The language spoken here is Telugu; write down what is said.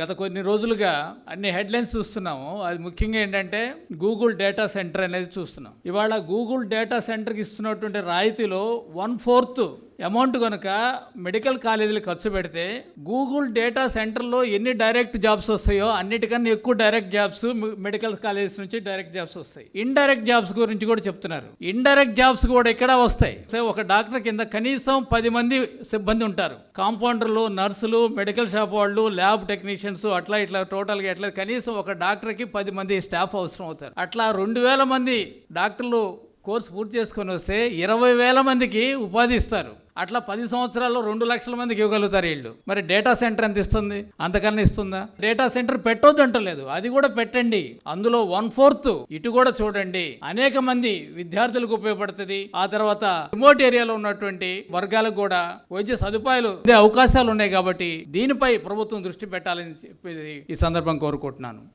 గత కొన్ని రోజులుగా అన్ని హెడ్లైన్స్ చూస్తున్నాము. అది ముఖ్యంగా ఏంటంటే గూగుల్ డేటా సెంటర్ అనేది చూస్తున్నాం. ఇవాళ గూగుల్ డేటా సెంటర్కి ఇస్తున్నటువంటి రాయితీలో వన్ ఫోర్త్ అమౌంట్ కనుక మెడికల్ కాలేజీలు ఖర్చు పెడితే గూగుల్ డేటా సెంటర్లో ఎన్ని డైరెక్ట్ జాబ్స్ వస్తాయో అన్నిటికన్నా ఎక్కువ డైరెక్ట్ జాబ్స్ మెడికల్ కాలేజెస్ నుంచి డైరెక్ట్ జాబ్స్ వస్తాయి. ఇండైరెక్ట్ జాబ్స్ గురించి కూడా చెప్తున్నారు. ఇండైరెక్ట్ జాబ్స్ కూడా ఇక్కడ వస్తాయి? సో ఒక డాక్టర్ కింద కనీసం పది మంది సిబ్బంది ఉంటారు. కాంపౌండర్లు నర్సులు మెడికల్ షాప్ వాళ్ళు ల్యాబ్ టెక్నీషియన్స్ అట్లా ఇట్లా టోటల్గా ఎట్లా కనీసం ఒక డాక్టర్కి పది మంది స్టాఫ్ అవసరం అవుతారు. అట్లా రెండు వేల మంది డాక్టర్లు కోర్సు పూర్తి చేసుకొని వస్తే ఇరవై వేల మందికి ఉపాధి ఇస్తారు. అట్లా పది సంవత్సరాల్లో రెండు లక్షల మందికి ఇవ్వగలుగుతారు వీళ్ళు. మరి డేటా సెంటర్ ఎంత ఇస్తుంది? అంతకన్నా ఇస్తుందా? డేటా సెంటర్ పెట్టొద్దు అంటలేదు. అది కూడా పెట్టండి. అందులో వన్ ఫోర్త్ ఇటు కూడా చూడండి. అనేక మంది విద్యార్థులకు ఉపయోగపడుతుంది. ఆ తర్వాత రిమోట్ ఏరియాలో ఉన్నటువంటి వర్గాలకు కూడా వైద్య సదుపాయాలు అవకాశాలు ఉన్నాయి కాబట్టి దీనిపై ప్రభుత్వం దృష్టి పెట్టాలని చెప్పేది ఈ సందర్భం కోరుకుంటున్నాను.